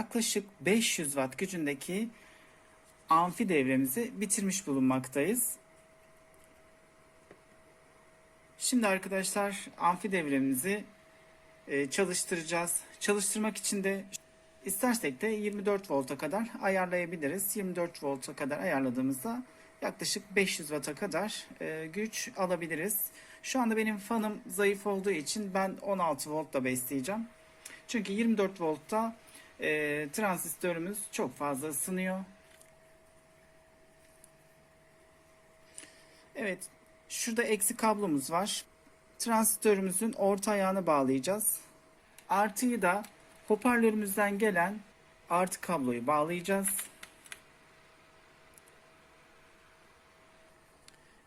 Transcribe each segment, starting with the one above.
yaklaşık 500 watt gücündeki amfi devremizi bitirmiş bulunmaktayız. Şimdi arkadaşlar amfi devremizi e, çalıştıracağız. Çalıştırmak için de istersek de 24 volta kadar ayarlayabiliriz. 24 volta kadar ayarladığımızda yaklaşık 500 watt'a kadar e, güç alabiliriz. Şu anda benim fanım zayıf olduğu için ben 16 voltla besleyeceğim. Çünkü 24 voltta e, transistörümüz çok fazla ısınıyor. Evet, şurada eksi kablomuz var. Transistörümüzün orta ayağını bağlayacağız. Artıyı da hoparlörümüzden gelen artı kabloyu bağlayacağız.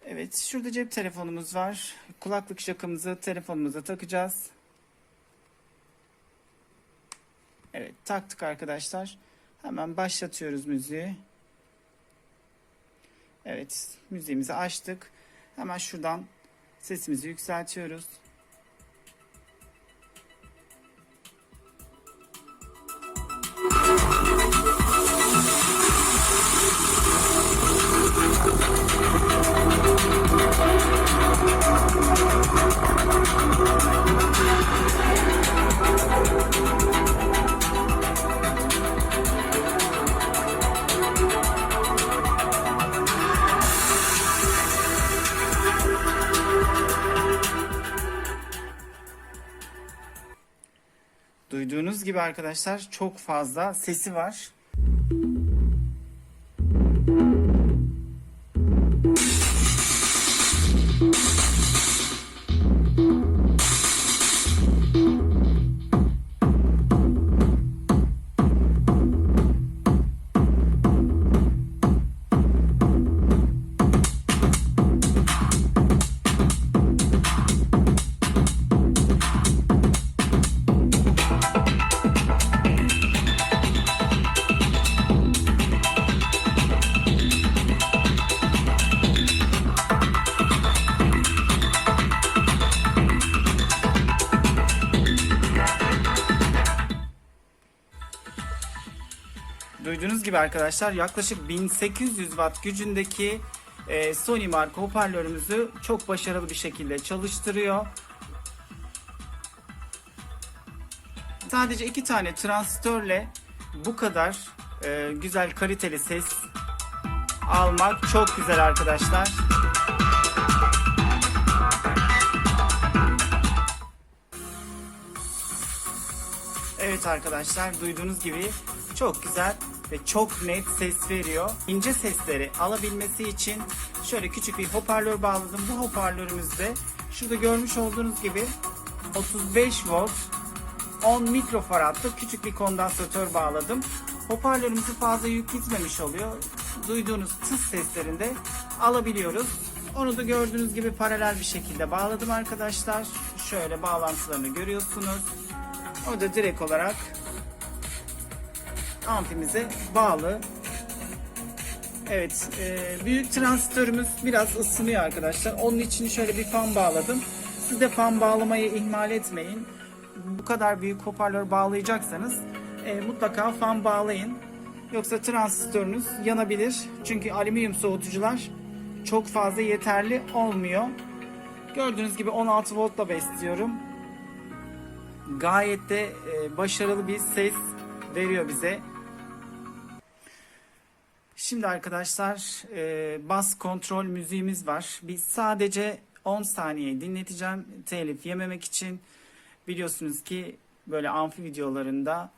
Evet, şurada cep telefonumuz var. Kulaklık şakamızı telefonumuza takacağız. Evet, taktık arkadaşlar. Hemen başlatıyoruz müziği. Evet, müziğimizi açtık. Hemen şuradan sesimizi yükseltiyoruz. Gibi arkadaşlar çok fazla sesi var. Gibi arkadaşlar yaklaşık 1800 watt gücündeki e, Sony marka hoparlörümüzü çok başarılı bir şekilde çalıştırıyor. Sadece iki tane transistörle bu kadar e, güzel kaliteli ses almak çok güzel arkadaşlar. Evet arkadaşlar duyduğunuz gibi çok güzel ve çok net ses veriyor. İnce sesleri alabilmesi için şöyle küçük bir hoparlör bağladım. Bu hoparlörümüzde şurada görmüş olduğunuz gibi 35 volt 10 mikrofaradlık küçük bir kondansatör bağladım. Hoparlörümüzü fazla yük gitmemiş oluyor. Duyduğunuz tıs seslerini de alabiliyoruz. Onu da gördüğünüz gibi paralel bir şekilde bağladım arkadaşlar. Şöyle bağlantılarını görüyorsunuz. O da direkt olarak amfimize bağlı. Evet, e, büyük transistörümüz biraz ısınıyor arkadaşlar. Onun için şöyle bir fan bağladım. Siz de fan bağlamayı ihmal etmeyin. Bu kadar büyük hoparlör bağlayacaksanız e, mutlaka fan bağlayın. Yoksa transistörünüz yanabilir. Çünkü alüminyum soğutucular çok fazla yeterli olmuyor. Gördüğünüz gibi 16 voltla besliyorum. Gayet de e, başarılı bir ses veriyor bize. Şimdi arkadaşlar e, bas kontrol müziğimiz var. Biz sadece 10 saniye dinleteceğim telif yememek için. Biliyorsunuz ki böyle amfi videolarında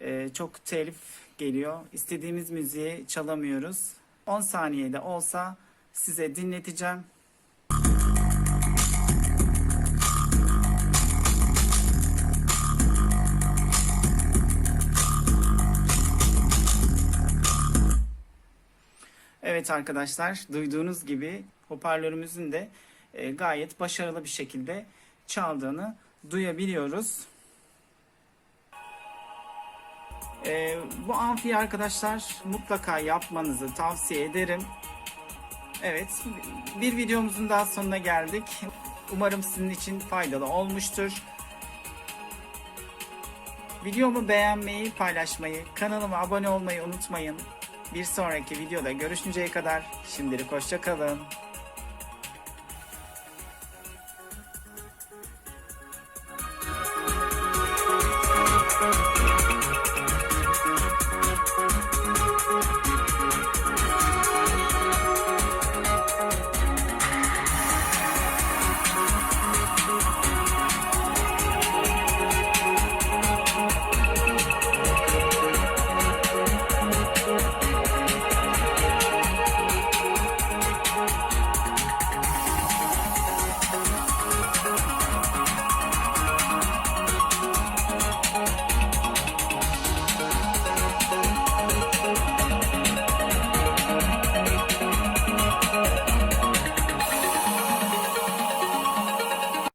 e, çok telif geliyor. İstediğimiz müziği çalamıyoruz. 10 saniyede olsa size dinleteceğim. Evet arkadaşlar duyduğunuz gibi hoparlörümüzün de e, gayet başarılı bir şekilde çaldığını duyabiliyoruz. E, bu amfiyi arkadaşlar mutlaka yapmanızı tavsiye ederim. Evet bir videomuzun daha sonuna geldik. Umarım sizin için faydalı olmuştur. Videomu beğenmeyi, paylaşmayı, kanalıma abone olmayı unutmayın. Bir sonraki videoda görüşünceye kadar şimdilik hoşça kalın.